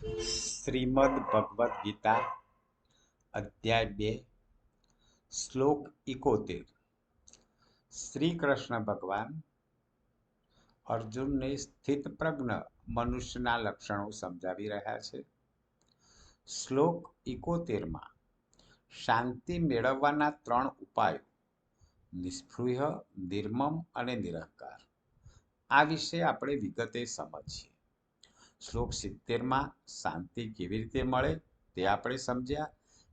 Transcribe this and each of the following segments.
શ્રીમદ ભગવદ્ ગીતા, અધ્યાય બે, શ્લોક ઇકોતેર શ્રી કૃષ્ણ ભગવાન, અર્જુનને સ્થિતપ્રજ્ઞ મનુષ્યના લક્ષણો સમજાવી રહ્યા છે. શ્લોક ઇકોતેરમાં શાંતિ મેળવવાના ત્રણ ઉપાયો નિષ્ફૃહ નિર્મમ અને નિરહકાર. આ વિશે આપણે વિગતે સમજીએ. શ્લોક સિત્તેરમાં શાંતિ કેવી રીતે મળે તે આપણે સમજ્યા.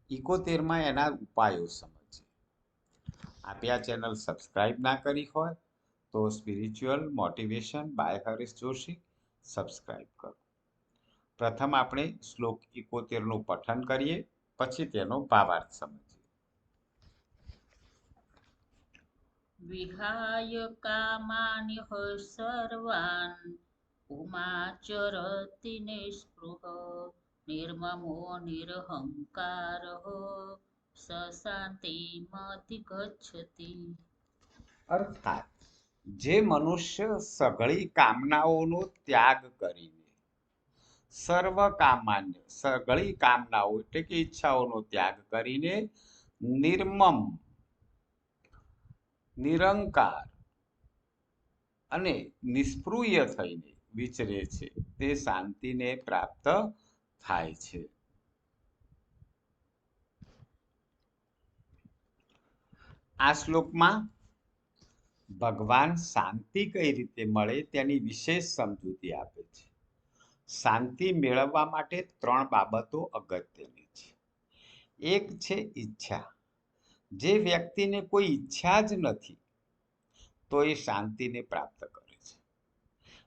ઇકોતેરમાં એના ઉપાયો સમજીએ. આપે ચેનલ સબસ્ક્રાઈબ ના કરી હોય તો spiritual motivation by Harish Joshi subscribe કરો. પ્રથમ આપણે શ્લોક ઇકોતેરનું પઠન કરીએ, પછી તેનો ભાવાર્થ સમજીએ. વિહાય કામાનિ સર્વાન ઉમાચરતિ નિસ્પૃહ નિર્મમો નિરહંકાર સ શાંતિમધિગચ્છતિ અર્થાત, જે મનુષ્ય સઘળી કામનાઓનો ત્યાગ કરીને, સર્વ કામાન્ય, સઘળી કામનાઓ એટલે કે ઈચ્છાઓનો ત્યાગ કરીને નિર્મમ, નિરંકાર અને નિષ્પૃય થઈને વિચરે છે. તે શાંતિને પ્રાપ્ત થાય છે. આ શ્લોકમાં ભગવાન શાંતિ કઈ રીતે મળે તેની વિશેષ સમજૂતી આપે છે. શાંતિ મેળવવા માટે ત્રણ બાબતો અગત્યની છે. એક છે ઈચ્છા. જે વ્યક્તિને કોઈ ઈચ્છા જ નથી, તો એ શાંતિને પ્રાપ્ત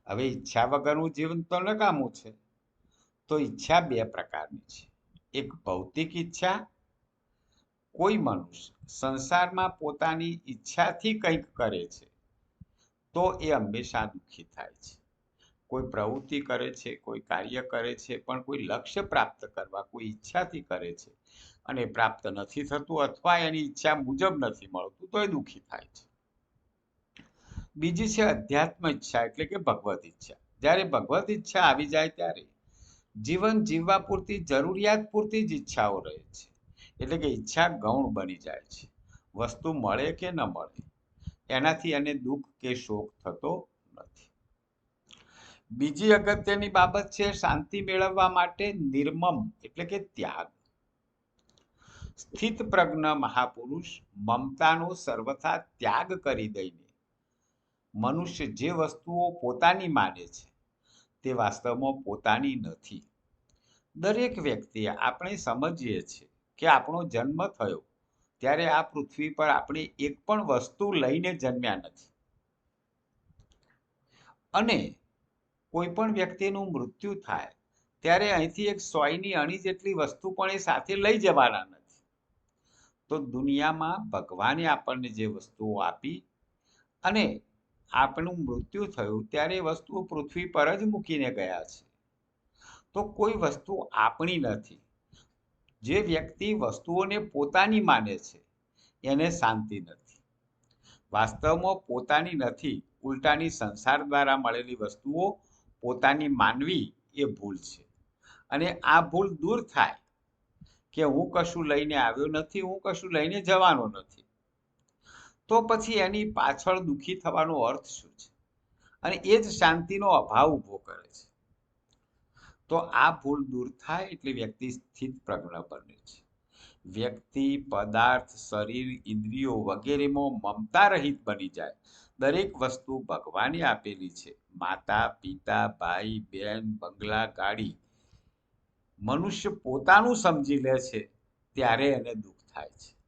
હવે ઈચ્છા વગરનું જીવન તો નકામું છે. તો ઈચ્છા બે પ્રકારની છે. એક ભૌતિક ઈચ્છા, કોઈ મનુષ્ય સંસારમાં પોતાની ઈચ્છાથી કંઈક કરે છે, તો એ હંમેશા દુઃખી થાય છે. કોઈ પ્રવૃત્તિ કરે છે, કોઈ કાર્ય કરે છે, પણ કોઈ લક્ષ્ય પ્રાપ્ત કરવા, કોઈ ઈચ્છાથી કરે છે અને પ્રાપ્ત નથી થતું અથવા એની ઈચ્છા મુજબ નથી મળતું, તો એ દુઃખી થાય છે. બીજી છે અધ્યાત્મ ઈચ્છા, એટલે કે ભગવત ઈચ્છા. જ્યારે ભગવત ઈચ્છા આવી જાય ત્યારે જીવન જીવવા પૂરતી જરૂરિયાત પૂરતી જ ઈચ્છાઓ રહે છે. એટલે કે ઈચ્છા ગૌણ બની જાય છે. વસ્તુ મળે કે ન મળે, એનાથી એને દુઃખ કે શોક થતો નથી. બીજી અગત્યની બાબત છે શાંતિ મેળવવા માટે નિર્મમ, એટલે કે ત્યાગ. સ્થિત પ્રજ્ઞ મહાપુરુષ મમતાનો સર્વથા ત્યાગ કરી દઈને મનુષ્ય જે વસ્તુઓ પોતાની માને છે, તે વાસ્તવમાં પોતાની નથી. દરેક વ્યક્તિ આપણે સમજીએ છીએ કે આપણો જન્મ થયો ત્યારે આ પૃથ્વી પર આપણે એક પણ વસ્તુ લઈને જન્મ્યા નથી. અને કોઈ પણ વ્યક્તિનું મૃત્યુ થાય ત્યારે અહીંથી એક સોયની અણી જેટલી વસ્તુ પણ એ સાથે લઈ જવાના નથી. તો દુનિયામાં ભગવાને આપણને જે વસ્તુઓ આપી અને આપણું મૃત્યુ થયું ત્યારે એ વસ્તુઓ પૃથ્વી પર જ મૂકીને ગયા છે. તો કોઈ વસ્તુ આપણી નથી. જે વ્યક્તિ વસ્તુઓને પોતાની માને છે, એને શાંતિ નથી. વાસ્તવમાં પોતાની નથી, ઉલટાની સંસાર દ્વારા મળેલી વસ્તુઓ પોતાની માનવી એ ભૂલ છે. અને આ ભૂલ દૂર થાય કે હું કશું લઈને આવ્યો નથી, હું કશું લઈને જવાનો નથી. તો પછી એની પાછળ દુઃખી થવાનો અર્થ શું છે? અને એ જ શાંતિનો અભાવ ઊભો કરે છે. તો આ ભૂલ દૂર થાય એટલે વ્યક્તિ સ્થિત પ્રજ્ઞ બને છે. વ્યક્તિ, પદાર્થ, શરીર, ઇન્દ્રિયો વગેરેમાં મમતા રહિત બની જાય. દરેક વસ્તુ ભગવાને આપેલી છે. માતા, પિતા, ભાઈ બહેન બંગલા, ગાડી. મનુષ્ય પોતાનું સમજી લે છે, ત્યારે એને દુઃખ થાય છે.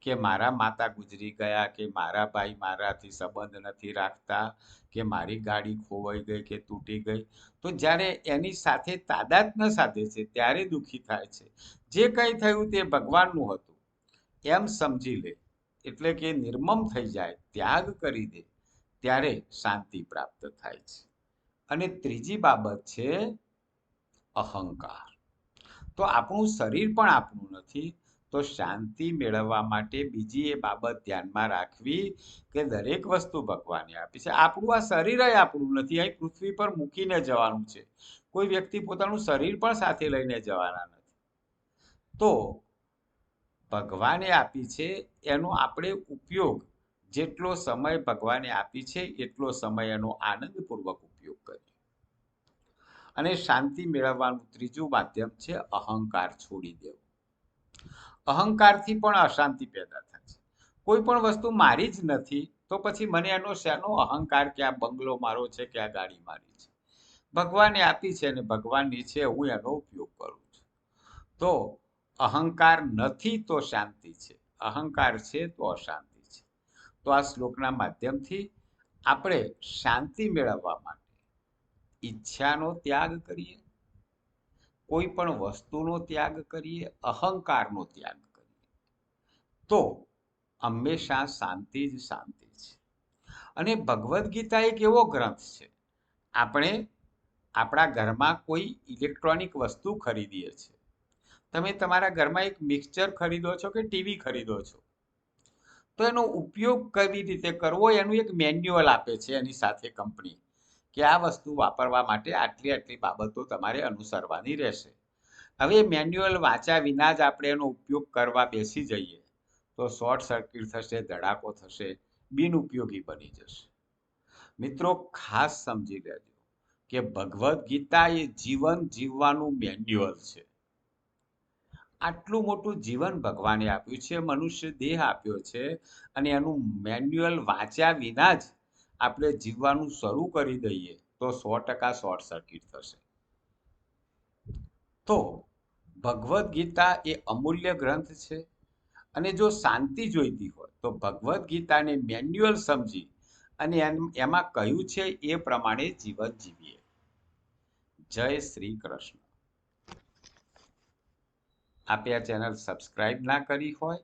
કે મારા માતા ગુજરી ગયા, કે મારા ભાઈ મારાથી સંબંધ નથી રાખતા, કે મારી ગાડી ખોવાઈ ગઈ, કે તૂટી ગઈ. તો જ્યારે એની સાથે તાદાત્મ સાથે છે, ત્યારે દુઃખી થાય છે. જે કંઈ થયું તે ભગવાનનું હતું. એમ સમજી લે, એટલે કે નિર્મમ થઈ જાય, ત્યાગ કરી દે, ત્યારે શાંતિ પ્રાપ્ત થાય છે. અને ત્રીજી બાબત છે, અહંકાર. તો આપણું શરીર પણ આપણું નથી તો શાંતિ મેળવવા માટે બીજી એ બાબત ધ્યાનમાં રાખવી કે દરેક વસ્તુ ભગવાને આપી છે. આપણું આ શરીર આપણું નથી અહીં પૃથ્વી પર મૂકીને જવાનું છે. કોઈ વ્યક્તિ પોતાનું શરીર પણ સાથે લઈને જવાના નથી. તો ભગવાને આપી છે, એનો આપણે ઉપયોગ જેટલો સમય ભગવાને આપી છે, એટલો સમય એનો આનંદપૂર્વક ઉપયોગ કરીએ. અને શાંતિ મેળવવાનું ત્રીજું માધ્યમ છે અહંકાર છોડી દેવો. અહંકારથી પણ અશાંતિ પેદા થાય છે. કોઈ પણ વસ્તુ મારી જ નથી, તો પછી મને એનો શેનો અહંકાર કે આ બંગલો મારો છે કે આ ગાડી મારી છે? ભગવાને આપી છે અને ભગવાનની છે હું એનો ઉપયોગ કરું છું. તો અહંકાર નથી તો શાંતિ છે. અહંકાર છે તો અશાંતિ છે. તો આ શ્લોકના માધ્યમથી આપણે શાંતિ મેળવવા માટે ઈચ્છાનો ત્યાગ કરીએ. કોઈ પણ વસ્તુનો ત્યાગ કરીએ, અહંકારનો ત્યાગ કરીએ, તો હંમેશા શાંતિ જ શાંતિ છે. અને ભગવદ્ ગીતા એક એવો ગ્રંથ છે, આપણે આપણા ઘરમાં કોઈ ઇલેક્ટ્રોનિક વસ્તુ ખરીદીએ છીએ. તમે તમારા ઘરમાં એક મિક્સચર ખરીદો છો કે ટીવી ખરીદો છો? તો એનો ઉપયોગ કેવી રીતે કરવો? એનું એક મેન્યુઅલ આપે છે એની સાથે કંપની. કે આ વસ્તુ વાપરવા માટે આટલી આટલી બાબતો તમારે અનુસરવાની રહેશે. હવે મેન્યુઅલ વાંચ્યા વિના જ આપણે એનો ઉપયોગ કરવા બેસી જઈએ તો શોર્ટ સર્કિટ થશે, ધડાકો થશે બિનઉપયોગી બની જશે. મિત્રો, ખાસ સમજી લેજો કે ભગવદ્ ગીતા એ જીવન જીવવાનું મેન્યુઅલ છે. આટલું મોટું જીવન ભગવાને આપ્યું છે, મનુષ્ય દેહ આપ્યો છે અને એનું મેન્યુઅલ વાંચ્યા વિના જ આપણે જીવવાનું શરૂ કરી દઈએ તો સો ટકા શોર્ટ સર્કિટ થશે. તો ભગવદ્ ગીતા એ અમૂલ્ય ગ્રંથ છે અને જો શાંતિ જોઈતી હોય તો ભગવદ્ ગીતાને મેન્યુઅલ સમજી અને એમાં કહ્યું છે એ પ્રમાણે જીવન જીવીએ. જય શ્રી કૃષ્ણ. આપે આ ચેનલ સબસ્ક્રાઇબ ના કરી હોય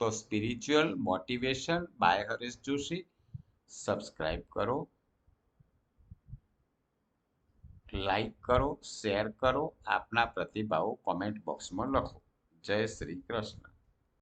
તો spiritual motivation by Haresh Joshi subscribe કરો. લાઈક કરો શેર કરો આપના પ્રતિભાવો કોમેન્ટ બોક્સમાં લખો. જય શ્રી કૃષ્ણ.